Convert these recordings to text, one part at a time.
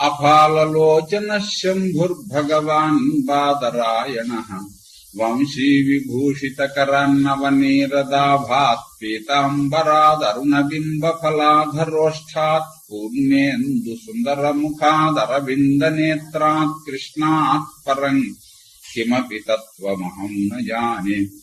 अफालोचन शंभुर्भगवान् बादरायणः। वंशी सुंदर पीताम्बरादरुणबिम्बफलाधरोष्ठात् पूर्णेन्दुसुन्दरमुखादरविन्दनेत्रात् कृष्णा परं किमपि तत्व न जाने।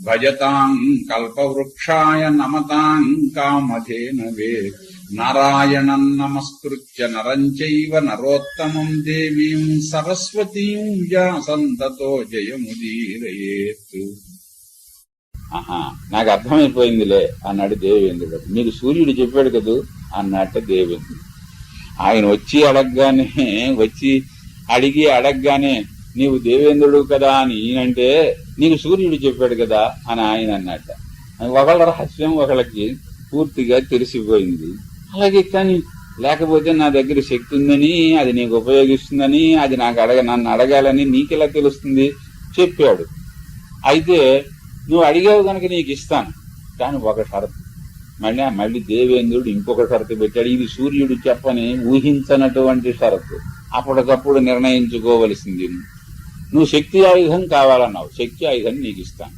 భజతాం కల్పవృక్షాయ నమతాం కామధేనవే నారాయణం నమస్కృత్య నరం చైవ నరోత్తమం దేవీం సరస్వతీం వ్యాసంతతో జయముదీరయేత్ ఆహా నాకు అర్థమైపోయిందిలే అన్నాడు దేవేంద్రుడు. మీరు సూర్యుడు చెప్పాడు కదూ? అన్నట్ట దేవేంద్రుడు. ఆయన వచ్చి అడగగానే వచ్చి అడిగి అడగగానే నీవు దేవేంద్రుడు కదా అని ఈయనంటే నీకు సూర్యుడు చెప్పాడు కదా అని ఆయన అన్నట్ట ఒకళ్ళ రహస్యం ఒకళ్ళకి పూర్తిగా తెలిసిపోయింది. అలాగే కానీ లేకపోతే నా దగ్గర శక్తి ఉందని అది నీకు ఉపయోగిస్తుందని అది నాకు అడగ నన్ను అడగాలని నీకెలా తెలుస్తుంది? చెప్పాడు. అయితే నువ్వు అడిగావు కనుక నీకు ఇస్తాను. కానీ ఒక షరతు. మళ్ళీ మళ్ళీ దేవేంద్రుడు ఇంకొక షరతు పెట్టాడు. ఇది సూర్యుడు చెప్పని ఊహించనటువంటి షరతు. అప్పటికప్పుడు నిర్ణయించుకోవలసింది. నువ్వు శక్తి ఆయుధం కావాలన్నావు. శక్తి ఆయుధం నీకు ఇస్తాను.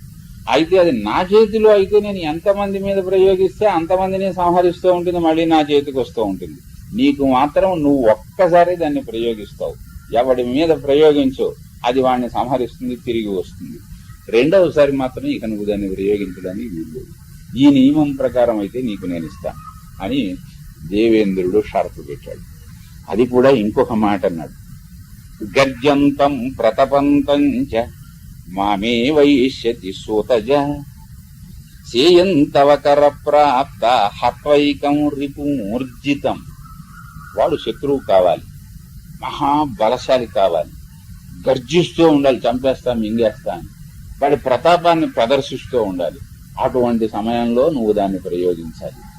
అయితే అది నా చేతిలో అయితే నేను ఎంతమంది మీద ప్రయోగిస్తే అంతమందిని సంహరిస్తూ ఉంటుంది మళ్ళీ నా చేతికి వస్తూ ఉంటుంది. నీకు మాత్రం నువ్వు ఒక్కసారి దాన్ని ప్రయోగిస్తావు. ఎవడి మీద ప్రయోగించు అది వాడిని సంహరిస్తుంది తిరిగి వస్తుంది. రెండవసారి మాత్రం ఇక నువ్వు దాన్ని ప్రయోగించడానికి వీలు ఈ నియమం ప్రకారం అయితే నీకు నేను ఇస్తాను అని దేవేంద్రుడు షరతు పెట్టాడు. అది కూడా ఇంకొక మాట అన్నాడు. గర్జంతం ప్రతపంతం చ మామే వైష్యతి సూతజ. సేయంతవకర ప్రాప్త హత్వైకం రిపుమూర్జితం. వాడు శత్రువు కావాలి మహాబలశాలి కావాలి. గర్జిస్తూ ఉండాలి చంపేస్తా మింగేస్తా. అని వాడి ప్రతాపాన్ని ప్రదర్శిస్తూ ఉండాలి. అటువంటి సమయంలో నువ్వు దాన్ని ప్రయోగించాలి.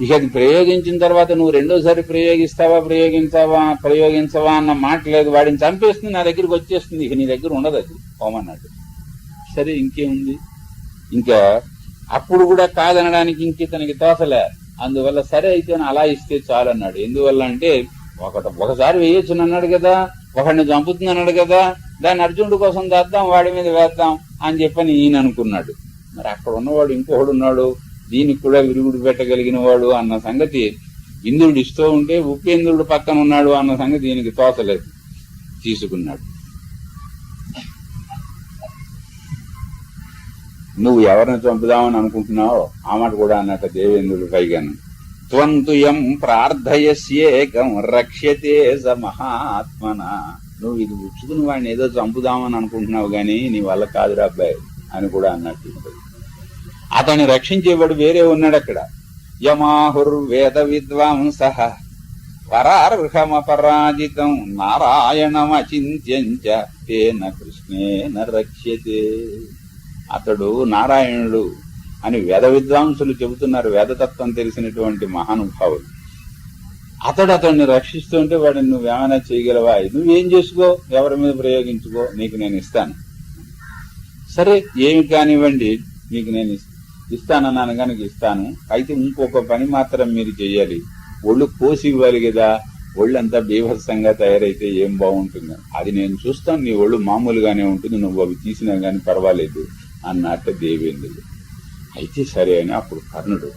ఇక అది ప్రయోగించిన తర్వాత నువ్వు రెండోసారి ప్రయోగిస్తావా ప్రయోగించావా ప్రయోగించవా అన్న మాట లేదు. వాడిని చంపేస్తుంది నా దగ్గరికి వచ్చేస్తుంది. ఇక నీ దగ్గర ఉండదు అది కోమన్నాడు సరే ఇంకేముంది? ఇంకా అప్పుడు కూడా కాదనడానికి ఇంక తనకి తోసలే. అందువల్ల సరే అయితే అలా ఇస్తే చాలు అన్నాడు. ఎందువల్ల అంటే ఒకట ఒకసారి వేయొచ్చు అన్నాడు కదా ఒకడిని చంపుతుంది అన్నాడు కదా దాన్ని అర్జునుడి కోసం దాద్దాం వాడి మీద వేద్దాం అని చెప్పని ఈయన అనుకున్నాడు. మరి అక్కడ ఉన్నవాడు ఇంకొకడు ఉన్నాడు. దీనికి కూడా విరుగుడు పెట్టగలిగిన వాడు అన్న సంగతి ఇంద్రుడు ఇస్తూ ఉంటే ఉపేంద్రుడు పక్కన ఉన్నాడు అన్న సంగతి దీనికి తోచలేదు. తీసుకున్నాడు. నువ్వు ఎవరిని చంపుదామని అనుకుంటున్నావో ఆ మాట కూడా అన్నట్టు దేవేంద్రుడు పైగాను. త్వంతుయం ప్రార్థయస్యేకం రక్ష్యతే స మహాత్మన. నువ్వు ఇది ఉచ్చుకుని వాడిని ఏదో చంపుదామని అనుకుంటున్నావు కానీ నీ వల్ల కాదురా అబ్బాయి అని కూడా అన్నట్టు అతన్ని రక్షించేవాడు వేరే ఉన్నాడు అక్కడ యమాహుర్వేద విద్వాంస. పరార్హమపరాజితం. నారాయణమచింత్యం తేన కృష్ణేన రక్ష్యతే. అతడు నారాయణుడు అని వేద విద్వాంసులు చెబుతున్నారు. వేదతత్వం తెలిసినటువంటి మహానుభావులు. అతడు అతన్ని రక్షిస్తుంటే వాడిని నువ్వేమైనా చేయగలవా? నువ్వేం చేసుకో? ఎవరి మీద ప్రయోగించుకో? నీకు నేను ఇస్తాను. సరే ఏమి కానివ్వండి. నీకు నేను ఇస్తాను ఇస్తానన్నాను కనుక ఇస్తాను. అయితే ఇంకొక పని మాత్రం మీరు చేయాలి. ఒళ్ళు కోసి ఇవ్వాలి కదా. ఒళ్ళంతా బీభత్సంగా తయారైతే ఏం బాగుంటుంది? అది నేను చూస్తాను. నీ ఒళ్ళు మామూలుగానే ఉంటుంది. నువ్వు అవి తీసినా కానీ పర్వాలేదు అన్నట్టు దేవేంద్రుడు. అయితే సరే అని అప్పుడు కర్ణుడు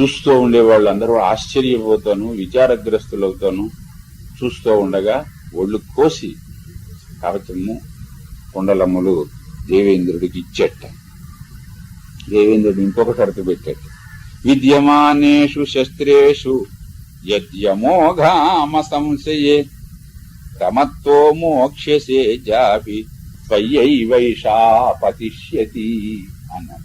చూస్తూ ఉండే వాళ్ళందరూ ఆశ్చర్యపోతాను విచారగ్రస్తులవుతాను. చూస్తూ ఉండగా ఒళ్ళు కోసి కవచము కుండలములు దేవేంద్రుడికి ఇచ్చేట. దేవేంద్రుడు ఇంకొక షరతు పెట్టాడు విద్యమానేషు శస్త్రేషు యద్యమోఘామ సంశయే క్రమత్వో మోక్ష్యసే జాపి త్వయ్యైవైషా పతిష్యతి అన్నాడు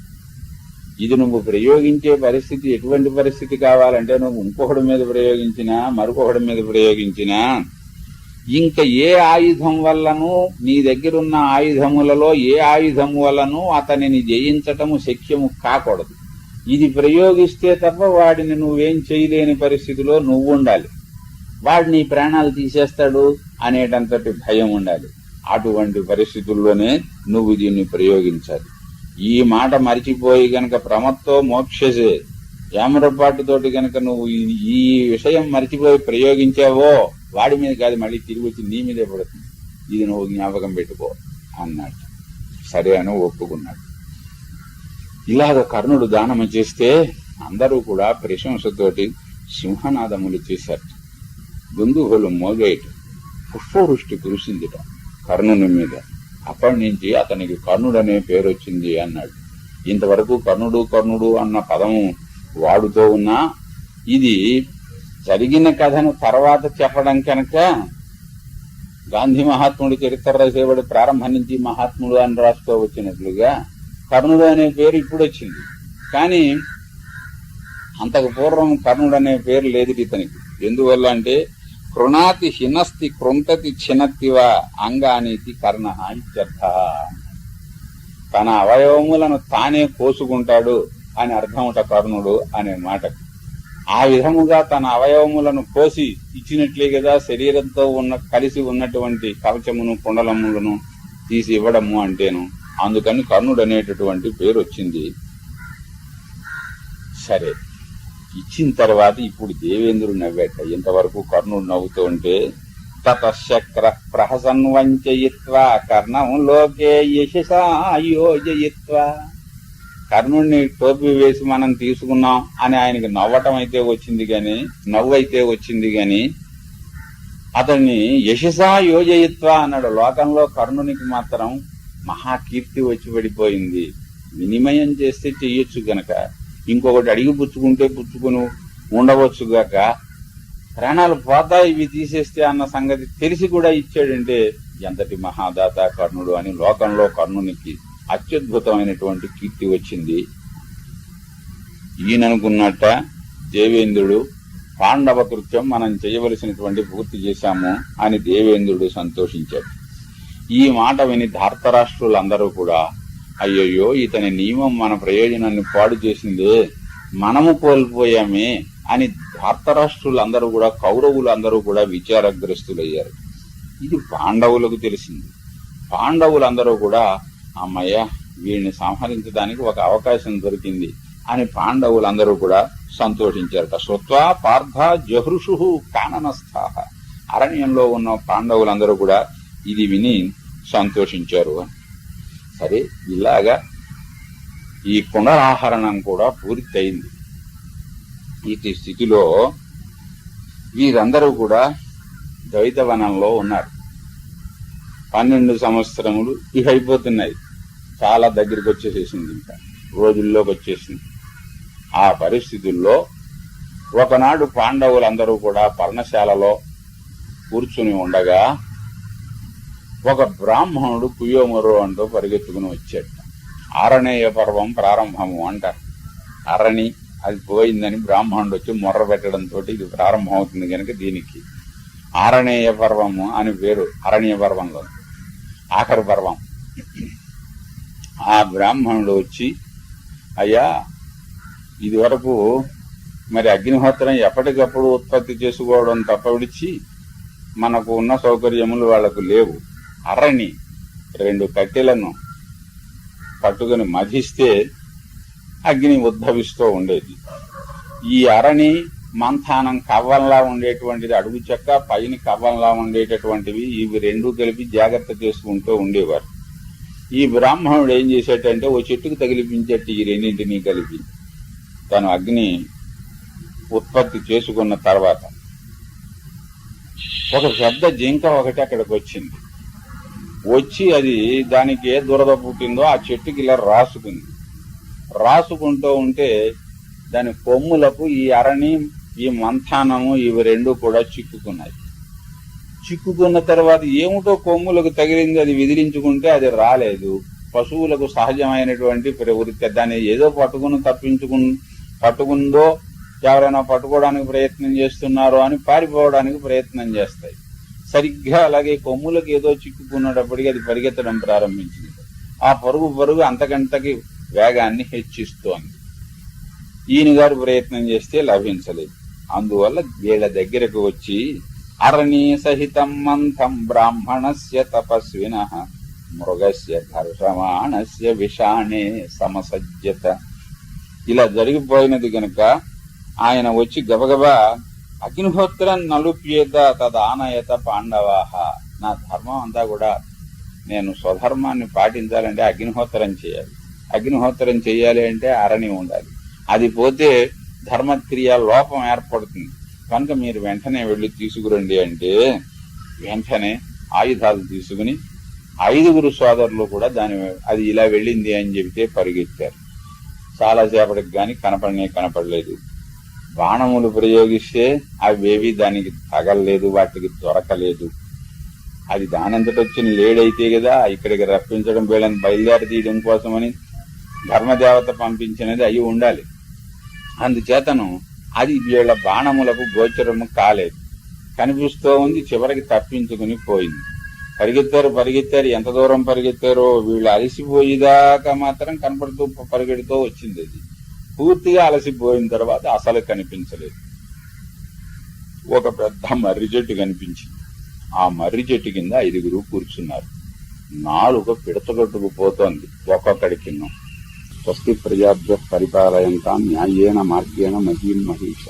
ఇది నువ్వు ప్రయోగించే పరిస్థితి ఎటువంటి పరిస్థితి కావాలంటే నువ్వు ఇంకొకటి మీద ప్రయోగించినా మరొకటి మీద ప్రయోగించినా ఇంకా ఏ ఆయుధం వల్లను నీ దగ్గరున్న ఆయుధములలో ఏ ఆయుధము వల్లను అతనిని జయించటము శక్యము కాకూడదు. ఇది ప్రయోగిస్తే తప్ప వాడిని నువ్వేం చేయలేని పరిస్థితిలో నువ్వు ఉండాలి వాడు నీ ప్రాణాలు తీసేస్తాడు అనేటంతటి భయం ఉండాలి. అటువంటి పరిస్థితుల్లోనే నువ్వు దీన్ని ప్రయోగించాలి. ఈ మాట మరిచిపోయి గనక ప్రమత్తో మోక్షసే. ఏమరపాటుతోటి గనక నువ్వు ఈ- ఈ విషయం మరిచిపోయి ప్రయోగించావో వాడి మీద కాదు మళ్ళీ తిరిగి వచ్చి నీ మీదే పడుతుంది. ఇది నువ్వు జ్ఞాపకం పెట్టుకో అన్నాడు. సరే అని ఒప్పుకున్నాడు. ఇలాగ కర్ణుడు దానము చేస్తే అందరూ కూడా ప్రశంసతోటి సింహనాదములు చేశారు. బంధువులు మోగేట పుష్పవృష్టి కురిసిందిట కర్ణుని మీద. అప్పటి నుంచి అతనికి కర్ణుడు అనే పేరు వచ్చింది అన్నాడు. ఇంతవరకు కర్ణుడు కర్ణుడు అన్న పదము వాడుతూ ఉన్నా ఇది జరిగిన కథను తర్వాత చెప్పడం కనుక గాంధీ మహాత్ముడి చరిత్ర రాసేవాడు ప్రారంభం నుంచి మహాత్ముడు అని రాస్తూ వచ్చినట్లుగా కర్ణుడు అనే పేరు ఇప్పుడు వచ్చింది. కానీ అంతకు పూర్వం కర్ణుడు అనే పేరు లేదు ఇతనికి. ఎందువల్ల అంటే కృణాతి హినస్తి కృంతతి చినత్తివా అంగానీతి కర్ణ ఇత్యర్థ తన అవయవములను తానే కోసుకుంటాడు అని అర్థముట కర్ణుడు అనే మాటకు. ఆ విధముగా తన అవయవములను కోసి ఇచ్చినట్లే కదా శరీరంతో ఉన్న కలిసి ఉన్నటువంటి కవచమును కుండలములను తీసి ఇవ్వడము అంటేను. అందుకని కర్ణుడు అనేటటువంటి పేరు వచ్చింది. సరే. ఇచ్చిన తర్వాత ఇప్పుడు దేవేంద్రుడు నవ్వేట. ఇంతవరకు కర్ణుడు నవ్వుతూ ఉంటే తతశక్ర ప్రహసన్వంచయిత్వ కర్ణం లోకే యశసాయోజయిత్వ కర్ణుడిని టోపీ వేసి మనం తీసుకున్నాం అని ఆయనకి నవ్వటం అయితే వచ్చింది గాని నవ్వు అయితే వచ్చింది గాని అతన్ని యశసా యోజయిత్వ అన్నాడు. లోకంలో కర్ణునికి మాత్రం మహాకీర్తి వచ్చి పడిపోయింది. వినిమయం చేస్తే చెయ్యొచ్చు గనక. ఇంకొకటి అడిగి పుచ్చుకుంటే పుచ్చుకుని ఉండవచ్చు గాక ప్రాణాలు పోతాయి ఇవి తీసేస్తే అన్న సంగతి తెలిసి కూడా ఇచ్చాడంటే ఎంతటి మహాదాత కర్ణుడు అని లోకంలో కర్ణునికి అత్యద్భుతమైనటువంటి కీర్తి వచ్చింది. ఈయననుకున్నట్ట దేవేంద్రుడు పాండవ కృత్యం మనం చేయవలసినటువంటి పూర్తి చేశాము అని దేవేంద్రుడు సంతోషించాడు. ఈ మాట విని ధార్తరాష్ట్రులందరూ కూడా అయ్యయ్యో ఇతని నియమం మన ప్రయోజనాన్ని పాడు చేసిందే మనము కోల్పోయామే అని ధార్తరాష్ట్రులందరూ కూడా కౌరవులందరూ కూడా విచారగ్రస్తులయ్యారు. ఇది పాండవులకు తెలిసింది. పాండవులందరూ కూడా అమ్మయ్య వీడిని సంహరించడానికి ఒక అవకాశం దొరికింది అని పాండవులందరూ కూడా సంతోషించారట. శ్రుత్వా పార్థ జహృషు కాననస్థాహ అరణ్యంలో ఉన్న పాండవులందరూ కూడా ఇది విని సంతోషించారు. సరే ఇలాగా ఈ పునరాహరణం కూడా పూర్తయింది. ఇటు స్థితిలో వీరందరూ కూడా ద్వైతవనంలో ఉన్నారు. పన్నెండు సంవత్సరములు ఇవి అయిపోతున్నాయి చాలా దగ్గరికి వచ్చేసేసింది ఇంకా. రోజుల్లోకి వచ్చేసింది. ఆ పరిస్థితుల్లో ఒకనాడు పాండవులందరూ కూడా పర్ణశాలలో కూర్చుని ఉండగా ఒక బ్రాహ్మణుడు కుయోమురు అంటూ పరిగెత్తుకుని వచ్చాడు. ఆరణేయ పర్వం ప్రారంభము అంటారు. అరణి అది పోయిందని బ్రాహ్మణుడు వచ్చి మొర్ర పెట్టడంతో ఇది ప్రారంభం అవుతుంది కనుక దీనికి. ఆరణేయ పర్వము అని పేరు. అరణ్య పర్వంలో. ఆఖరి పర్వం. ఆ బ్రాహ్మణుడు వచ్చి అయ్యా ఇది వరకు మరి అగ్నిహోత్రం ఎప్పటికప్పుడు ఉత్పత్తి చేసుకోవడం తప్ప విడిచి మనకు ఉన్న సౌకర్యములు వాళ్ళకు లేవు. అరణి రెండు కట్టెలను పట్టుకుని మధిస్తే అగ్ని ఉద్భవిస్తూ ఉండేది. ఈ అరణి మంథానం కవ్వంలా ఉండేటువంటిది అడుగు చెక్క పైన కవ్వంలా ఉండేటటువంటివి ఇవి రెండు కలిపి జాగ్రత్త చేసుకుంటూ ఉండేవారు. ఈ బ్రాహ్మణుడు ఏం చేసేటంటే ఓ చెట్టుకు తగిలిపించేట్టు ఈ రెండింటినీ కలిపి తను అగ్ని ఉత్పత్తి చేసుకున్న తర్వాత ఒక పెద్ద జింక ఒకటి అక్కడికి వచ్చింది. వచ్చి అది దానికి ఏ దురద పుట్టిందో ఆ చెట్టుకి ఇలా రాసుకుంది. రాసుకుంటూ ఉంటే దాని కొమ్ములకు ఈ అరణి ఈ మంథానము ఇవి రెండు కూడా చిక్కుకున్నాయి. చిక్కుకున్న తర్వాత ఏమిటో కొమ్ములకు తగిలింది అది విదిలించుకుంటే అది రాలేదు. పశువులకు సహజమైనటువంటి ప్రవృత్తి దాన్ని ఏదో పట్టుకుని తప్పించుకు పట్టుకుందో ఎవరైనా పట్టుకోవడానికి ప్రయత్నం చేస్తున్నారో అని పారిపోవడానికి ప్రయత్నం చేస్తాయి. సరిగ్గా అలాగే కొమ్ములకు ఏదో చిక్కుకున్నప్పటికీ అది పరిగెత్తడం ప్రారంభించింది. ఆ పరుగు పరుగు అంతకంతకి వేగాన్ని హెచ్చిస్తోంది. ఈయన గారు ప్రయత్నం చేస్తే లభించలేదు. అందువల్ల వీళ్ళ దగ్గరకు వచ్చి అరణీ సహితం మంథం బ్రాహ్మణస్య తపస్విన మృగస్య ఘర్షమాణస్య విషాణే సమసజ్జత. ఇలా జరిగిపోయినది గనుక ఆయన వచ్చి గబగబా అగ్నిహోత్రం నలుప్యేత తదానయత పాండవాహ నా ధర్మం అంతా కూడా నేను స్వధర్మాన్ని పాటించాలంటే అగ్నిహోత్రం చేయాలి. అగ్నిహోత్రం చేయాలి అంటే అరణి ఉండాలి. అది పోతే ధర్మక్రియ లోపం ఏర్పడుతుంది. కనుక మీరు వెంటనే వెళ్ళి తీసుకురండి అంటే వెంటనే ఆయుధాలు తీసుకుని ఐదుగురు సోదరులు కూడా దాని అది ఇలా వెళ్ళింది అని చెబితే పరిగెత్తారు. చాలాసేపటికి కానీ కనపడనే కనపడలేదు. బాణములు ప్రయోగిస్తే అవేవి దానికి తగలలేదు వాటికి దొరకలేదు. అది దానంతట వచ్చిన లేడైతే కదా ఇక్కడికి రప్పించడం వీళ్ళని బయలుదేరి తీయడం కోసమని ధర్మదేవత పంపించినది అయి ఉండాలి. అందుచేతను అది వీళ్ళ బాణములకు గోచరము కాలేదు. కనిపిస్తూ ఉంది చివరికి తప్పించుకుని పోయింది. పరిగెత్తారు పరిగెత్తారు ఎంత దూరం పరిగెత్తారో వీళ్ళు అలసిపోయేదాకా మాత్రం కనపడుతూ పరిగెడుతూ వచ్చింది అది. పూర్తిగా అలసిపోయిన తర్వాత అసలు కనిపించలేదు. ఒక పెద్ద మర్రి చెట్టు కనిపించింది. ఆ మర్రి చెట్టు కింద ఐదుగురు కూర్చున్నారు. నాలుక పిడతగొట్టుకు పోతోంది. ఒక్కొక్కడి కింద. స్వస్తి ప్రజాభ్య పరిపాలయంతా న్యాయేన మార్గేణ మహీం మహిష.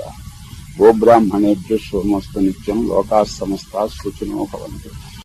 గోబ్రాహ్మణేభ్య శుభమస్తు నిత్యం లోకా సమస్త శుచినో భవంతు.